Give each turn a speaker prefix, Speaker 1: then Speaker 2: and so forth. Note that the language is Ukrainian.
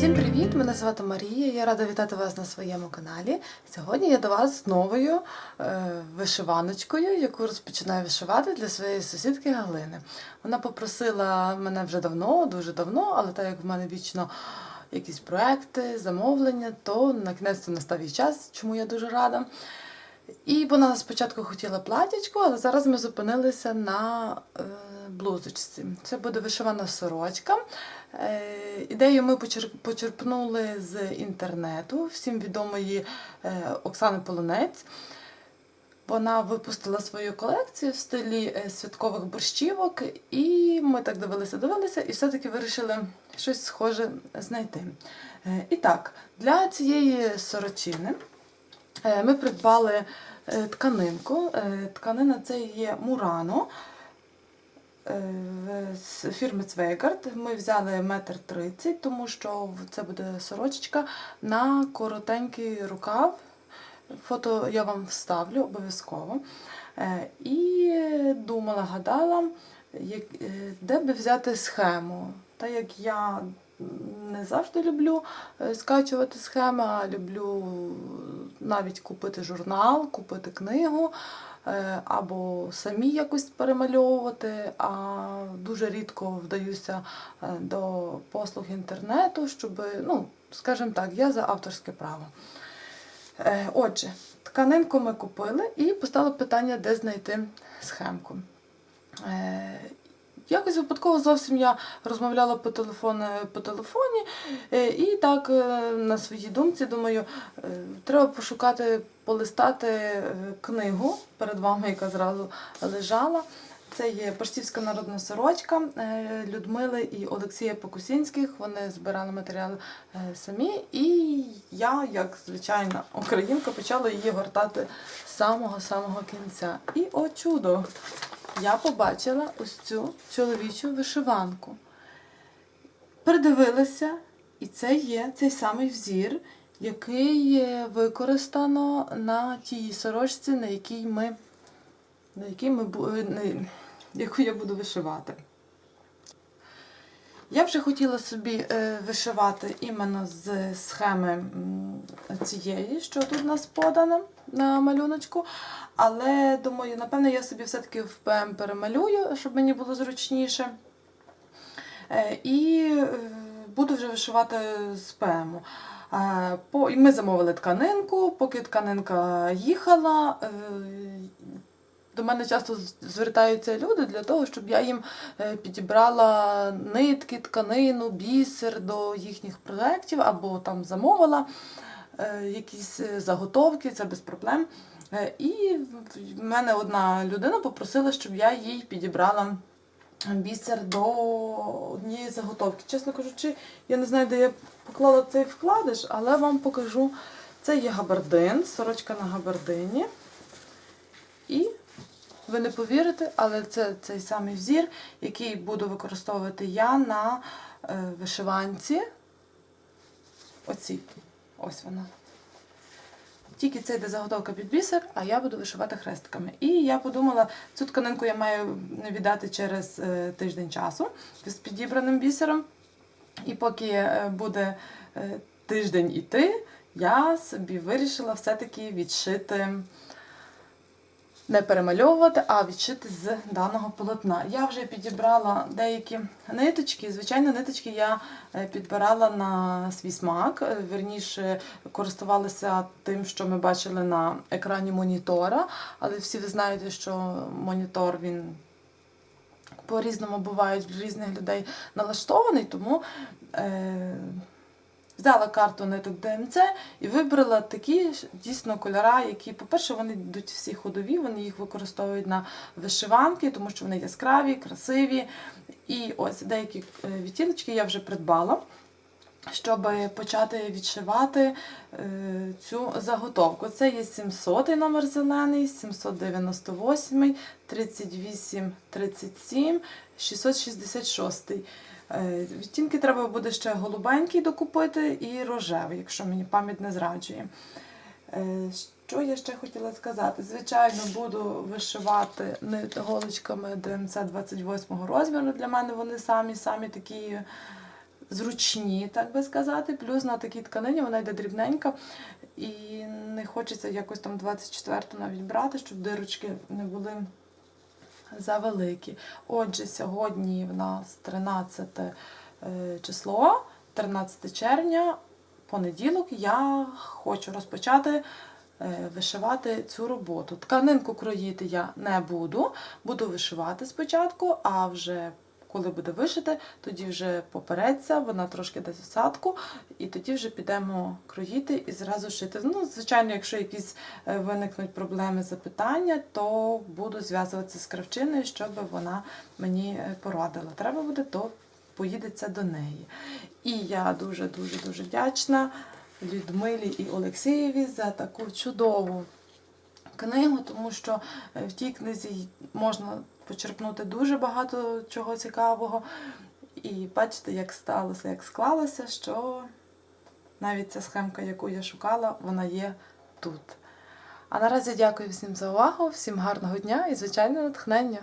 Speaker 1: Всім привіт! Мене звати Марія. Я рада вітати вас на своєму каналі. Сьогодні я до вас з новою е, вишиваночкою, яку розпочинаю вишивати для своєї сусідки Галини. Вона попросила мене вже давно, дуже давно, але так як в мене вічно якісь проекти, замовлення, то на кінець настав їй час, чому я дуже рада. І вона спочатку хотіла платячко, але зараз ми зупинилися на е, блузочці. Це буде вишивана сорочка. Е, ідею ми почерпнули з інтернету, всім відомої е, Оксани Полонець. Вона випустила свою колекцію в стилі е, святкових борщівок, і ми так дивилися, дивилися, і все-таки вирішили щось схоже знайти. Е, І так, для цієї сорочини Ми придбали е, тканинку. Е, Тканина це є Мурано е, з фірми Цвейгард. Ми взяли метр тридцять, тому що це буде сорочечка на коротенький рукав. Фото я вам вставлю обов'язково. Е, І думала, гадала, е, де би взяти схему. Та як я не завжди люблю е, скачувати схеми, а люблю навіть купити журнал, купити книгу е, або самі якось перемальовувати, а дуже рідко вдаюся е, до послуг інтернету, щоб, ну, скажімо так, я за авторське право. Е, Отже, тканинку ми купили і поставили питання, де знайти схемку. Якось випадково зовсім я розмовляла по, телефону, по телефоні, е, і так е, на своїй думці думаю, е, треба пошукати, полистати книгу перед вами, яка зразу лежала. Це є Поштівська народна сорочка Людмили і Олексія Покусінських. Вони збирали матеріали е, самі. І я, як звичайна українка, почала її гортати з самого-самого кінця. І о чудо! Я побачила ось цю чоловічу вишиванку. Придивилася, і це є цей самий взір, який використано на тій сорочці, на якій ми, на якій ми на- яку я буду вишивати. Я вже хотіла собі е, вишивати іменно з схеми цієї, що тут у нас подано на малюночку. Але думаю, напевно, я собі все-таки в ПМ перемалюю, щоб мені було зручніше. Е, І е, буду вже вишивати з і Ми замовили тканинку, поки тканинка їхала. До мене часто звертаються люди для того, щоб я їм е, підібрала нитки, тканину, бісер до їхніх проєктів або там замовила е, якісь е, заготовки, це без проблем. І в мене одна людина попросила, щоб я їй підібрала бісер до однієї заготовки. Чесно кажучи, я не знаю, де я поклала цей вкладиш, але вам покажу. Це є габардин, сорочка на габардині. І ви не повірите, але це цей самий взір, який буду використовувати я на е, вишиванці. Оці. Ось вона. Тільки це йде заготовка під бісер, а я буду вишивати хрестиками. І я подумала, цю тканинку я маю віддати через е, тиждень часу з підібраним бісером. І поки е, буде е, тиждень іти, я собі вирішила все-таки відшити, не перемальовувати, а відшити з даного полотна. Я вже підібрала деякі ниточки. Звичайно, ниточки я е, підбирала на свій смак. Е, Верніше користувалася тим, що ми бачили на екрані монітора. Але всі ви знаєте, що монітор він по-різному бувають в різних людей налаштований, тому е, взяла карту ниток ДМЦ і вибрала такі дійсно кольора, які, по-перше, вони йдуть всі ходові, вони їх використовують на вишиванки, тому що вони яскраві, красиві. І ось деякі е, відтіночки я вже придбала. Щоб почати відшивати е, цю заготовку. Це є 700 номер зелений, 798, 38, 37, 666. Е, Відтінки треба буде ще голубенький докупити і рожевий, якщо мені пам'ять не зраджує. Е, Що я ще хотіла сказати? Звичайно, буду вишивати голочками ДМЦ 28 розміру. Для мене вони самі самі такі зручні, так би сказати. Плюс на такій тканині вона йде дрібненька. І не хочеться якось там 24 навіть брати, щоб дирочки не були завеликі. Отже, сьогодні в нас 13 е, число, 13 червня, понеділок, я хочу розпочати е, вишивати цю роботу. Тканинку кроїти я не буду, буду вишивати спочатку, а вже коли буде вишити, тоді вже попереться, вона трошки дасть осадку, і тоді вже підемо кроїти і зразу шити. Ну, звичайно, якщо якісь е, виникнуть проблеми, запитання, то буду зв'язуватися з кравчиною, щоб вона мені е, порадила. Треба буде, то поїдеться до неї. І я дуже дуже дуже вдячна Людмилі і Олексієві за таку чудову книгу, тому що е, в тій книзі можна почерпнути дуже багато чого цікавого. І бачите, як сталося, як склалося, що навіть ця схемка, яку я шукала, вона є тут. А наразі дякую всім за увагу, всім гарного дня і, звичайно, натхнення.